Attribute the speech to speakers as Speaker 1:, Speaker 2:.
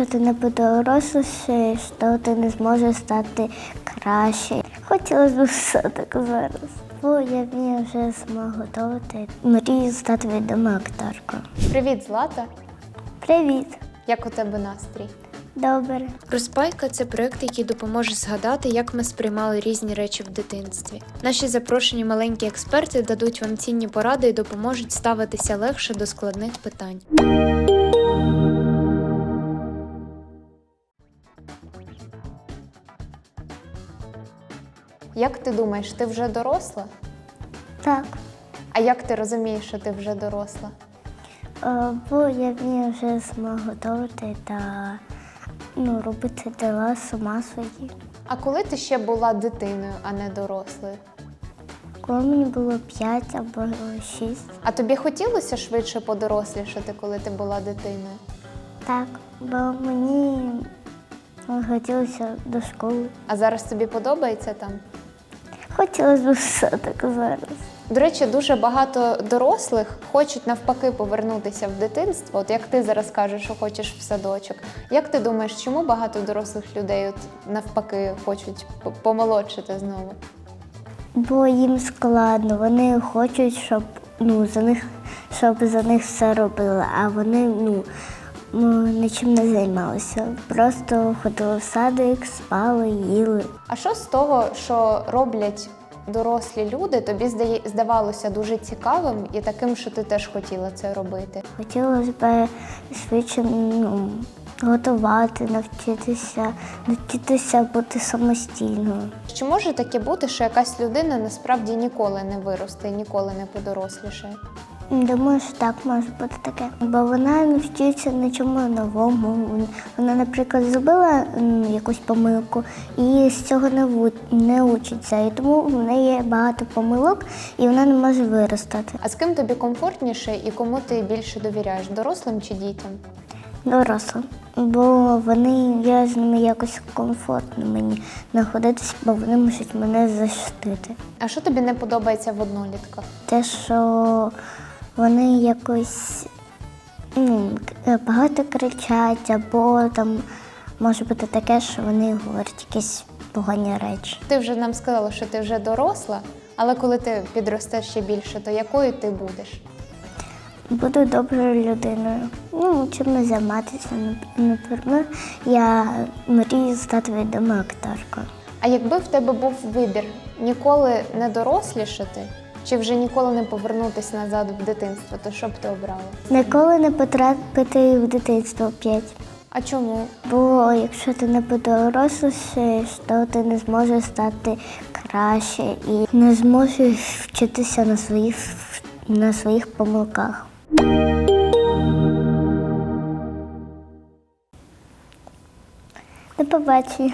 Speaker 1: якщо ти не подорослішаєш, то ти не зможеш стати краще. Хотілося б все так зараз. Бо я вмію вже сама готувати. Мрію стати відомою акторкою.
Speaker 2: Привіт, Злата!
Speaker 1: Привіт!
Speaker 2: Як у тебе настрій?
Speaker 1: Добре.
Speaker 3: Розпайка це проект, який допоможе згадати, як ми сприймали різні речі в дитинстві. Наші запрошені маленькі експерти дадуть вам цінні поради і допоможуть ставитися легше до складних питань.
Speaker 2: Як ти думаєш, ти вже доросла?
Speaker 1: Так.
Speaker 2: А як ти розумієш, що ти вже доросла?
Speaker 1: Е, Бо я вмію вже сама готувати та ну, робити дела сама свої.
Speaker 2: А коли ти ще була дитиною, а не дорослою?
Speaker 1: Коли мені було 5 або 6,
Speaker 2: А тобі хотілося швидше подорослішати, коли ти була дитиною?
Speaker 1: так, бо мені хотілося до школи.
Speaker 2: А зараз тобі подобається там?
Speaker 1: Хотілося б все так зараз.
Speaker 2: До речі, дуже багато дорослих хочуть навпаки повернутися в дитинство. От як ти зараз кажеш, що хочеш в садочок. Як ти думаєш, чому багато дорослих людей от навпаки хочуть помолодшити знову?
Speaker 1: Бо їм складно, вони хочуть, щоб ну, за них, щоб за них все робили, а вони ну, ну, нічим не займалися. Просто ходили в садик, спали, їли.
Speaker 2: А що з того, що роблять дорослі люди, тобі здавалося дуже цікавим і таким, що ти теж хотіла це робити?
Speaker 1: Хотілося б швидше ну, готувати, навчитися, навчитися бути самостійною.
Speaker 2: Чи може таке бути, що якась людина насправді ніколи не виросте ніколи не подорослішає?
Speaker 1: Думаю, що так може бути таке. Бо вона не вчиться нічому новому. Вона, наприклад, зробила якусь помилку і з цього не, не учиться. І тому в неї є багато помилок, і вона не може виростати.
Speaker 2: А з ким тобі комфортніше і кому ти більше довіряєш дорослим чи дітям?
Speaker 1: Доросла. Бо вони, я з ними якось комфортно мені знаходитися, бо вони можуть мене захистити.
Speaker 2: А що тобі не подобається в однолітках?
Speaker 1: Те, що вони якось ну, багато кричать, або там може бути таке, що вони говорять якісь погані речі.
Speaker 2: Ти вже нам сказала, що ти вже доросла, але коли ти підростеш ще більше, то якою ти будеш?
Speaker 1: Буду доброю людиною. Ну, чим не займатися. Наприклад, я мрію стати відомою акторкою.
Speaker 2: А якби в тебе був вибір ніколи не дорослішати, чи вже ніколи не повернутися назад в дитинство, то що б ти обрала?
Speaker 1: Ніколи не потрапити в дитинство п'ять.
Speaker 2: А чому?
Speaker 1: Бо якщо ти не подорослішаєш, то ти не зможеш стати краще і не зможеш вчитися на своїх, на своїх помилках. До побачення.